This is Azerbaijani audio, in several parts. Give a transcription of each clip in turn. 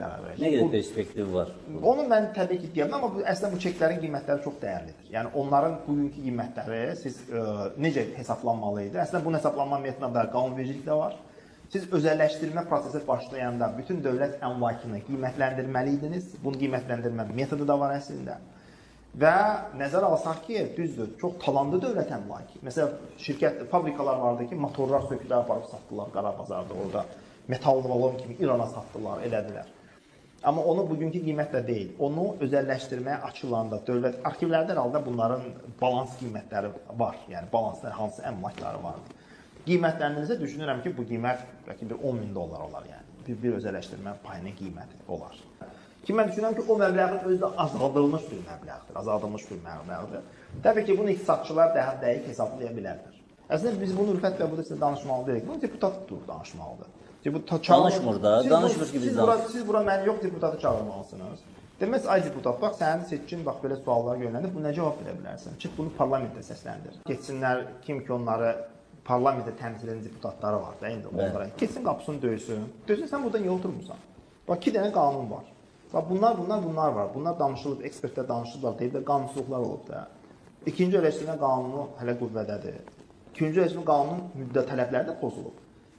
verəcək. Nə qədər perspektiv var? Onu mən təbii ki deyirəm, amma bu əslində bu çeklərin qiymətləri çox dəyərlidir. Yəni onların bugünkü qiymətləri siz ə, necə hesablanmalı idi? Əslində bunun hesablanma metodunda qanunvericilik də var. Siz özəlləşdirmə prosesi başlayanda bütün dövlət əmlakını qiymətləndirməli idiniz. Bunun qiymətləndirmə metodu da var əslində. Və nəzərə alsaq ki, düzdür, çox talanlı dövlət əmlakı. Məsələn, şirkət, fabrikalar vardı ki, motorlar sökülər aparıb satdılar qara bazarda orada. Metal valon kimi İrana satdılar, elədilər. Amma onu bugünkü qiymətlə deyil, onu özəlləşdirməyə açılanda dövlət arxivlərdə halda bunların balans qiymətləri var. Yəni balanslar hansı əmlakları vardır. Qiymətləndirilsə düşünürəm ki, bu qiymət bəlkə bir 10 min dollar olar yəni. Bir, bir özəlləşdirmə payının qiyməti olar. Ki mən düşünürəm ki, o məbləğin özü də azaldılmış bir məbləğdir, azaldılmış bir məbləğdir. Təbii ki, bunu iqtisadçılar daha dəqiq hesablaya bilərlər. Əslində biz bunu Rüfət bəy burada sizə danışmalı deyilik. Bunu deputat dur danışmalıdır. Deputat Danışmır da, Siz danışmır bu- ki, biz siz bura, danış- siz bura məni yox deputatı çağırmalısınız. Deməz ay deputat, bax sənin seçkin bax belə suallar göndərir. Bu nə cavab verə bilərsən? Çıx bunu parlamentdə səsləndir. Getsinlər kim ki onları parlamentdə təmsil edən deputatları var da indi onlara. Keçsin qapısını döysün. Döysün sən burada niyə oturmusan? Bax iki dənə qanun var. Bax bunlar bunlar bunlar var. Bunlar danışılıb, ekspertlər danışıblar, deyiblər qanunsuzluqlar olub da. İkinci öləşdirmə qanunu hələ qüvvədədir. İkinci öləşdirmə qanunun müddət tələbləri də pozulub.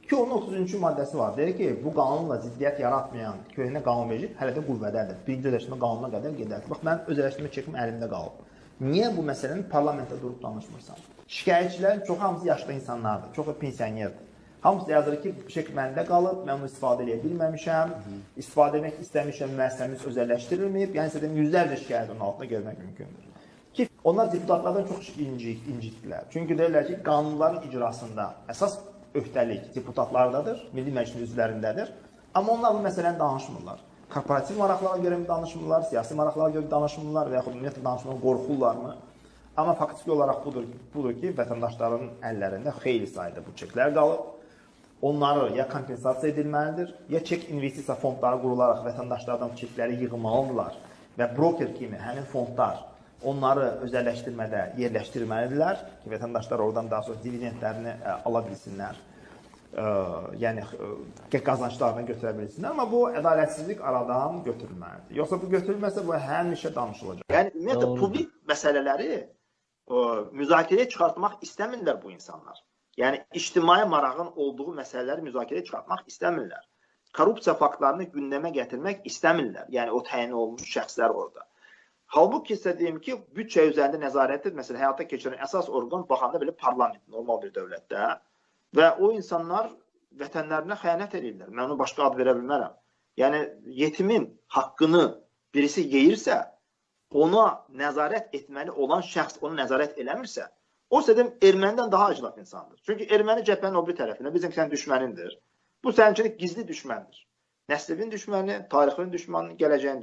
Ki onun 33-cü maddəsi var. Deyir ki, bu qanunla ziddiyyət yaratmayan köhnə qanunverici hələ də qüvvədədir. Birinci öləşdirmə qanununa qədər gedər. Bax mənim öz öləşdirmə çekim əlimdə qalıb. Niyə bu məsələni parlamentdə durub danışmırsan? Şikayətçilərin çoxu hamısı yaşlı insanlardır, çoxu pensionerdir. Hamısı yazır ki, çek məndə qalıb, mən bunu istifadə edə bilməmişəm, istifadə etmək istəmişəm, müəssisəmiz özəlləşdirilməyib. Yəni sizə deyim, yüzlərcə şikayət onun altında görmək mümkündür. Ki onlar deputatlardan çox incik, incitdilər. Çünki deyirlər ki, qanunların icrasında əsas öhdəlik deputatlardadır, Milli Məclisin üzvlərindədir. Amma onlar bu məsələni danışmırlar. Korporativ maraqlara görə mi danışmırlar, siyasi maraqlara görə danışmırlar və yaxud ümumiyyətlə danışmadan qorxurlarmı? Amma faktiki olaraq budur, budur ki, vətəndaşların əllərində xeyli sayda bu çeklər qalıb. Onları ya kompensasiya edilməlidir, ya çek investisiya fondları qurularaq vətəndaşlardan çekləri yığmalıdırlar və broker kimi həmin fondlar onları özəlləşdirmədə yerləşdirməlidirlər ki, vətəndaşlar oradan daha sonra dividendlərini ə, ala bilsinlər. Ə, yəni ə, qazanclarını götürə bilsinlər, amma bu ədalətsizlik aradan götürülməlidir. Yoxsa bu götürülməsə bu həmişə danışılacaq. Yəni ümumiyyətlə publik məsələləri ə, müzakirəyə çıxartmaq istəmirlər bu insanlar. Yəni ictimai marağın olduğu məsələləri müzakirəyə çıxartmaq istəmirlər. Korrupsiya faktlarını gündəmə gətirmək istəmirlər. Yəni o təyin olunmuş şəxslər orada. Halbuki isə deyim ki, büdcə üzərində nəzarəti məsələn həyata keçirən əsas orqan baxanda belə parlament normal bir dövlətdə və o insanlar vətənlərinə xəyanət edirlər. Mən onu başqa ad verə bilmərəm. Yəni yetimin haqqını birisi yeyirsə, ona nəzarət etməli olan şəxs onu nəzarət eləmirsə, o sədən ermənidən daha aclaf insandır. Çünki erməni cəbhənin o bir tərəfində bizim sən düşmənindir. Bu sənin üçün gizli düşməndir. Nəslinin düşməni, tarixin düşməni, gələcəyin